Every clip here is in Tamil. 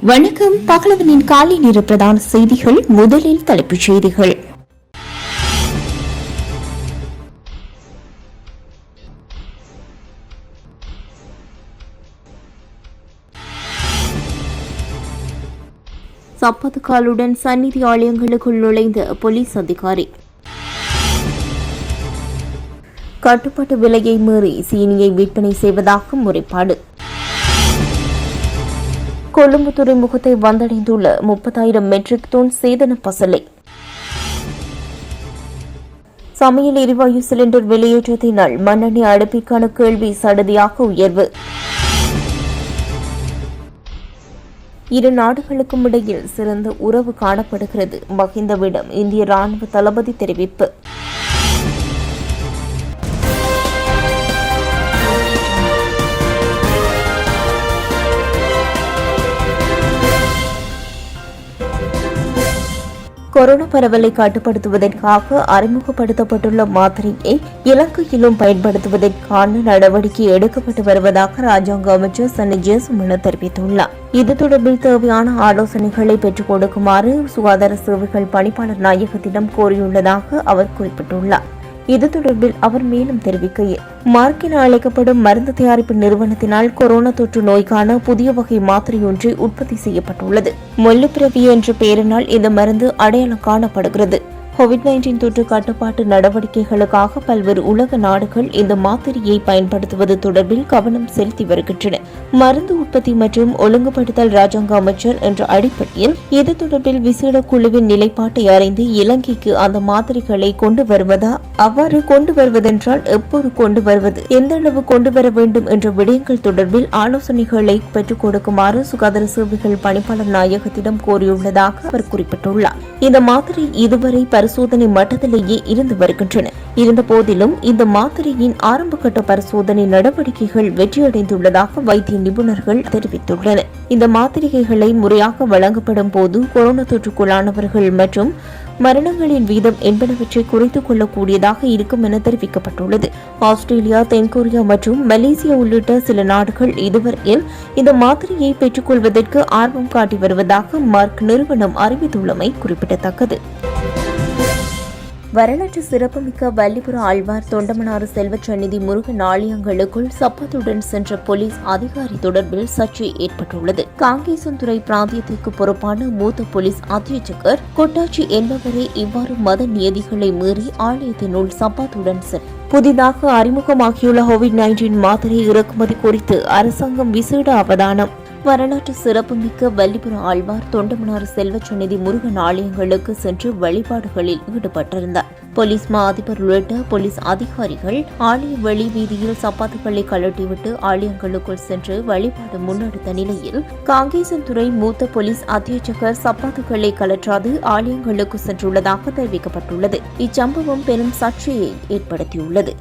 வணக்கம். பகலவனின் காலை நேர பிரதான செய்திகள் முதலில் தலைப்புச் செய்திகள். சப்பத்து காலுடன் சந்நிதி ஆலயங்களுக்குள் நுழைந்த போலீஸ் அதிகாரி. கட்டுப்பாட்டு விலையை மீறி சீனியை விற்பனை செய்வதாக முறைப்பாடு. கொழும்பு துறைமுகத்தை வந்தடைந்துள்ள முப்பதாயிரம் மெட்ரிக் டன் சேதன பசலை. சமையல் எரிவாயு சிலிண்டர் வெளியேற்றத்தினால் மண்ணெண்ணெய் அடுப்பிற்கான கேள்வி சடதியாக உயர்வு. இரு நாடுகளுக்கும் இடையில் சிறந்த உறவு காணப்படுகிறது. மகிந்தவிடம் இந்திய ராணுவ தளபதி தெரிவிப்பு. கொரோனா பரவலை கட்டுப்படுத்துவதற்காக அறிமுகப்படுத்தப்பட்டுள்ள மாத்திரையை இலங்கையிலும் பயன்படுத்துவதற்கான நடவடிக்கை எடுக்கப்பட்டு வருவதாக ராஜாங்க அமைச்சர் சன்னி ஜேசுமன தெரிவித்துள்ளார். இது தொடர்பில் தேவையான ஆலோசனைகளை பெற்றுக் கொடுக்குமாறு சுகாதார சேவைகள் பணிப்பாளர் நாயகத்திடம் கோரியுள்ளதாக அவர் குறிப்பிட்டுள்ளார். இது தொடர்பில் அவர் மேலும் தெரிவிக்கையில் மார்க் என அழைக்கப்படும் மருந்து தயாரிப்பு நிறுவனத்தினால் கொரோனா தொற்று நோய்க்கான புதிய வகை மாத்திரையொன்று உற்பத்தி செய்யப்பட்டுள்ளது. மொல்லுப்பிரவி என்ற பெயரினால் இந்த மருந்து அடையாளம் காணப்படுகிறது. கோவிட் நைன்டீன் தொற்று கட்டுப்பாட்டு நடவடிக்கைகளுக்காக பல்வேறு உலக நாடுகள் இந்த மாத்திரையை பயன்படுத்துவது தொடர்பில் கவனம் செலுத்தி வருகின்றன. மருந்து உற்பத்தி மற்றும் ஒழுங்குபடுத்தல் ராஜாங்க அமைச்சர் என்ற அடிப்படையில் இது தொடர்பில் விசேட குழுவின் நிலைப்பாட்டை அறிந்து இலங்கைக்கு அந்த மாத்திரைகளை கொண்டு வருவதா அவ்வாறு கொண்டு வருவதென்றால் எப்போது கொண்டு வருவது எந்த அளவு கொண்டு வர வேண்டும் என்ற விடயங்கள் தொடர்பில் ஆலோசனைகளை பெற்றுக் கொடுக்குமாறு சுகாதார சேவைகள் பணிப்பாளர் நாயகத்திடம் கோரியுள்ளதாக அவர் குறிப்பிட்டுள்ளார். இந்த மாத்திரை இதுவரை பரிசோதனை மட்டத்திலேயே இருந்து வருகின்றன. இருந்த போதிலும் இந்த மாத்திரையின் ஆரம்பகட்ட பரிசோதனை நடவடிக்கைகள் வெற்றியடைந்துள்ளதாக வைத்திய நிபுணர்கள் தெரிவித்துள்ளனர். இந்த மாத்திரைகளை முறையாக வழங்கப்படும் போது கொரோனா தொற்றுக்குள்ளானவர்கள் மற்றும் மரணங்களின் வீதம் என்பனவற்றை குறைத்துக் கொள்ளக்கூடியதாக இருக்கும் என தெரிவிக்கப்பட்டுள்ளது. ஆஸ்திரேலியா தென்கொரியா மற்றும் மலேசியா உள்ளிட்ட சில நாடுகள் இதுவரையில் இந்த மாத்திரையை பெற்றுக்கொள்வதற்கு ஆர்வம் காட்டி வருவதாக மார்க் நிறுவனம் அறிவித்துள்ளமை குறிப்பிடத்தக்கது. வரலாற்று சிறப்புமிக்க வல்லிபுர ஆழ்வார் தொண்டமனாறு செல்வச்சந்நிதி முருகன் ஆலயங்களுக்குள் சப்பத்துடன் சென்ற போலீஸ் அதிகாரி தொடர்பில் சர்ச்சை ஏற்பட்டுள்ளது. காங்கேசன்துறை பிராந்தியத்திற்கு பொறுப்பான மூத்த போலீஸ் அத்தியட்சகர் கொட்டாச்சி என்பவரே இவ்வாறு மத நியதிகளை மீறி ஆலயத்தினுள் சப்பாத்துடன் சென்றார் புதிதாக அறிமுகமாகியுள்ள கோவிட் நைன்டீன் மாத்திரை இறக்குமதி குறித்து அரசாங்கம் விசேட அவதானம் வரலாற்று சிறப்புமிக்க வல்லிபுர ஆழ்வார் தொண்டமனார் செல்வச்சநிதி முருகன் ஆலயங்களுக்கு சென்று வழிபாடுகளில் ஈடுபட்டிருந்தார். போலீஸ் மா அதிபர் உள்ளிட்ட போலீஸ் அதிகாரிகள் ஆலய வெளி வீதியில் சப்பாத்துக்களை கழட்டிவிட்டு ஆலயங்களுக்குள் சென்று வழிபாடு முன்னெடுத்த நிலையில் காங்கேசன்துறை மூத்த போலீஸ் அத்தியட்சகர் சப்பாத்துக்களை கலற்றாது ஆலயங்களுக்கு சென்றுள்ளதாக தெரிவிக்கப்பட்டுள்ளது. இச்சம்பவம் பெரும் சர்ச்சையை ஏற்படுத்தியுள்ளது.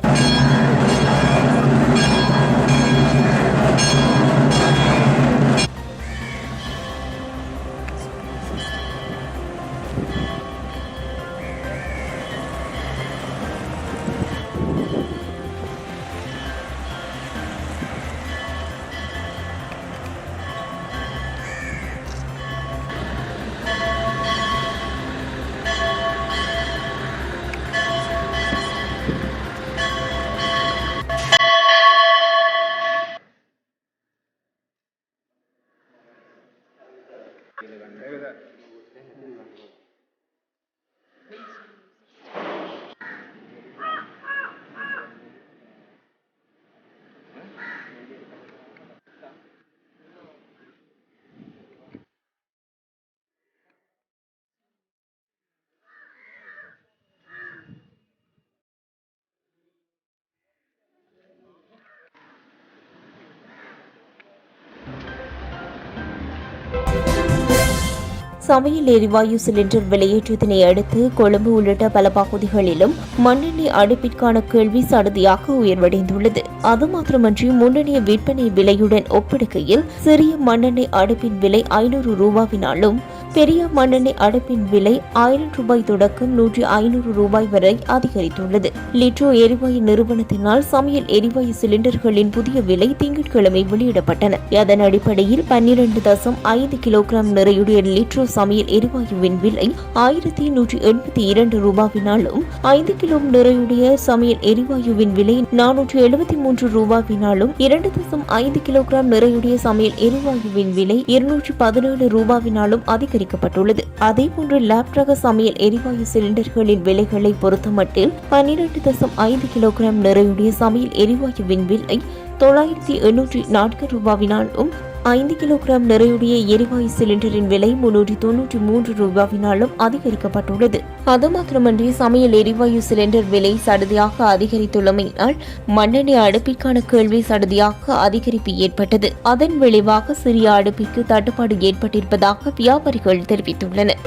சமையல் எரிவாயு சிலிண்டர் வெளியேற்றத்தினை அடுத்து கொழும்பு உள்ளிட்ட பல பகுதிகளிலும் மண்ணெண்ணெய் அடுப்பிற்கான கேள்வி சடுதியாக உயர்வடைந்துள்ளது. அது மாத்திரமன்றி முன்னணிய விற்பனை விலையுடன் ஒப்பிடுகையில் சிறிய மண்ணெண்ணெய் அடுப்பின் விலை ஐநூறு ரூபாவினாலும் பெரிய மண்ணெண்ணெய் அடுப்பின் விலை ஆயிரம் ரூபாய் தொடக்கம் நூற்றி ஐநூறு ரூபாய் வரை அதிகரித்துள்ளது. லிட்ரோ எரிவாயு நிறுவனத்தினால் சமையல் எரிவாயு சிலிண்டர்களின் புதிய விலை திங்கட்கிழமை வெளியிடப்பட்டன. அதன் அடிப்படையில் பன்னிரண்டு தசம் ஐந்து கிலோகிராம் நிறையுடைய லிட்ரோ சமையல் எரிவாயுவின் விலை ஆயிரத்தி நூற்றி எண்பத்தி இரண்டு ரூபாவினாலும் ஐந்து கிலோ நிறையுடைய சமையல் எரிவாயுவின் விலை நானூற்றி எழுபத்தி மூன்று ரூபாவினாலும் இரண்டு தசம் ஐந்து கிலோகிராம் நிறையுடைய சமையல் எரிவாயுவின் விலை இருநூற்றி பதினேழு ரூபாவினாலும் அதிகரிக்கப்பட்டுள்ளது அதேபோன்று லேப்ரக சமையல் எரிவாயு சிலிண்டர்களின் விலைகளை பொறுத்தமட்டில் பன்னிரண்டு தசம் ஐந்து கிலோகிராம் நிறையுடைய சமையல் எரிவாயுவின் விலை தொள்ளாயிரத்தி எண்ணூற்றி நான்கு ரூபாவினாலும் ஐந்து கிலோகிராம் நிறையுடைய எரிவாயு சிலிண்டரின் விலை முன்னூற்றி தொன்னூற்றி மூன்று ரூபாவினாலும் அதிகரிக்கப்பட்டுள்ளது. அது மாத்திரமன்றி சமையல் எரிவாயு சிலிண்டர் விலை சடுதியாக அதிகரித்துள்ளமையினால் மண்ணெண்ணெய் அடுப்பிற்கான கேள்வி சடுதியாக அதிகரிப்பு ஏற்பட்டது. அதன் விளைவாக சிறிய அடுப்பிற்கு தட்டுப்பாடு ஏற்பட்டிருப்பதாக வியாபாரிகள் தெரிவித்துள்ளனர்.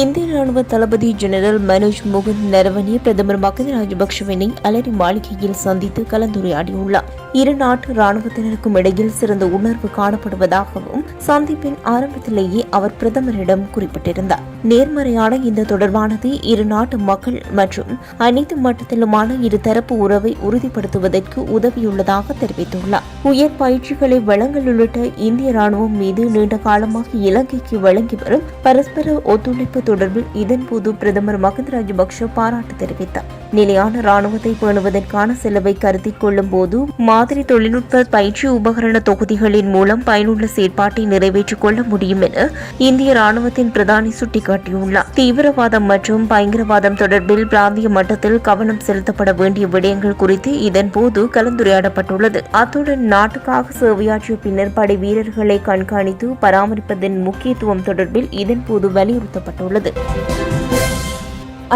இந்திய ராணுவ தளபதி ஜெனரல் மனோஜ் முகுந்த் நரவனே பிரதமர் மகிந்த ராஜபக்சவினை அலரி மாளிகையில் சந்தித்து கலந்துரையாடியுள்ளார். இரு நாட்டு ராணுவத்தினருக்கும் இடையில் சிறந்த உணர்வு காணப்படுவதாகவும் சந்திப்பின் ஆரம்பத்திலேயே அவர் பிரதமரிடம் குறிப்பிட்டிருந்தார். நேர்மறையான இந்த தொடர்பானது இரு நாட்டு மக்கள் மற்றும் அனைத்து மட்டத்திலுமான இருதரப்பு உறவை உறுதிப்படுத்துவதற்கு உதவியுள்ளதாக தெரிவித்துள்ளார். உயர் பயிற்சிகளை வழங்கல் உள்ளிட்ட இந்திய ராணுவம் மீது நீண்ட காலமாக இலங்கைக்கு வழங்கி வரும் பரஸ்பர ஒத்துழைப்பு தொடர்பில் இதன் போது பிரதமர் மகிந்த ராஜபக்ஷ பாராட்டு தெரிவித்தார். நிலையான ராணுவத்தை பேணுவதற்கான செலவை கருத்தில் கொள்ளும் போது மாதிரி தொழில்நுட்ப பயிற்சி உபகரண தொகுதிகளின் மூலம் பயனுள்ள செயற்பாட்டை நிறைவேற்றிக் கொள்ள முடியும் என இந்திய ராணுவத்தின் பிரதானி சுட்டிக்காட்டியுள்ளார். தீவிரவாதம் மற்றும் பயங்கரவாதம் தொடர்பில் பிராந்திய மட்டத்தில் கவனம் செலுத்தப்பட வேண்டிய விடயங்கள் குறித்து இதன்போது கலந்துரையாடப்பட்டுள்ளது. அத்துடன் நாட்டுக்காக சேவையாற்றிய பின்னர் படை வீரர்களை கண்காணித்து பராமரிப்பதன் முக்கியத்துவம் தொடர்பில் இதன்போது வலியுறுத்தப்பட்டுள்ளது.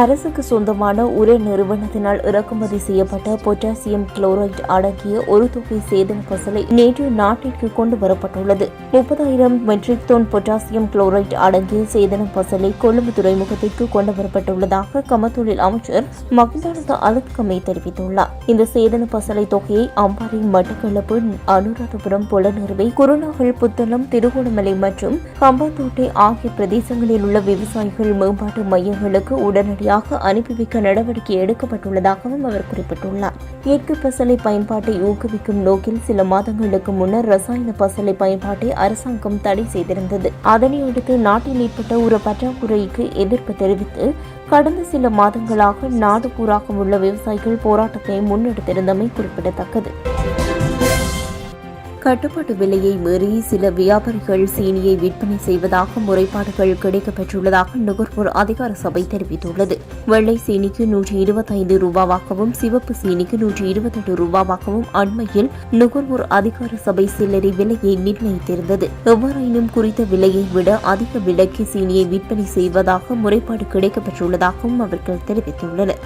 அரசுக்கு சொந்தமான ஒரு நிறுவனத்தினால் இறக்குமதி செய்யப்பட்ட பொட்டாசியம் குளோரைட் அடங்கிய ஒரு தொகை சேதன பசலை நேற்று நாட்டிற்கு கொண்டு வரப்பட்டுள்ளது. முப்பதாயிரம் மெட்ரிக் டோன் பொட்டாசியம் குளோரைட் அடங்கிய சேதன பசலை கொழும்பு துறைமுகத்திற்கு கொண்டு வரப்பட்டுள்ளதாக கமத்தொழில் அமைச்சர் மகிந்தானந்த அலுத்கமே தெரிவித்துள்ளார். இந்த சேதன பசலை தொகையை அம்பாறை மட்டக்களப்பு அனுராதபுரம் புலனறுவை குருநாகல் புத்தளம் திருகோணமலை மற்றும் கம்பாத்தோட்டை ஆகிய பிரதேசங்களில் உள்ள விவசாயிகள் மேம்பாட்டு மையங்களுக்கு உடனடியாக உடனடியாக அனுப்பி வைக்க நடவடிக்கை எடுக்கப்பட்டுள்ளதாகவும் அவர் குறிப்பிட்டுள்ளார். இயற்கை பசலை பயன்பாட்டை ஊக்குவிக்கும் நோக்கில் சில மாதங்களுக்கு முன்னர் ரசாயன பசலை பயன்பாட்டை அரசாங்கம் தடை செய்திருந்தது. அதனையடுத்து நாட்டில் ஏற்பட்ட ஒரு பற்றாக்குறைக்கு எதிர்ப்பு தெரிவித்து கடந்த சில மாதங்களாக நாடு பூராக உள்ள விவசாயிகள் போராட்டத்தை முன்னெடுத்திருந்தமை குறிப்பிடத்தக்கது. கட்டுப்பாட்டு விலையை மீறி சில வியாபாரிகள் சீனியை விற்பனை செய்வதாக முறைப்பாடுகள் கிடைக்கப்பெற்றுள்ளதாக நுகர்வோர் அதிகார சபை தெரிவித்துள்ளது. வெள்ளை சீனிக்கு நூற்றி இருபத்தைந்து ரூபாவாகவும் சிவப்பு சீனிக்கு நூற்றி இருபத்தெட்டு ரூபாவாகவும் அண்மையில் நுகர்வோர் அதிகார சபை சில்லறை விலையை நிர்ணயித்திருந்தது. எவ்வாறாயினும் குறித்த விலையை விட அதிக விலைக்கு சீனியை விற்பனை செய்வதாக முறைப்பாடு கிடைக்கப்பெற்றுள்ளதாகவும் அவர்கள் தெரிவித்துள்ளனர்.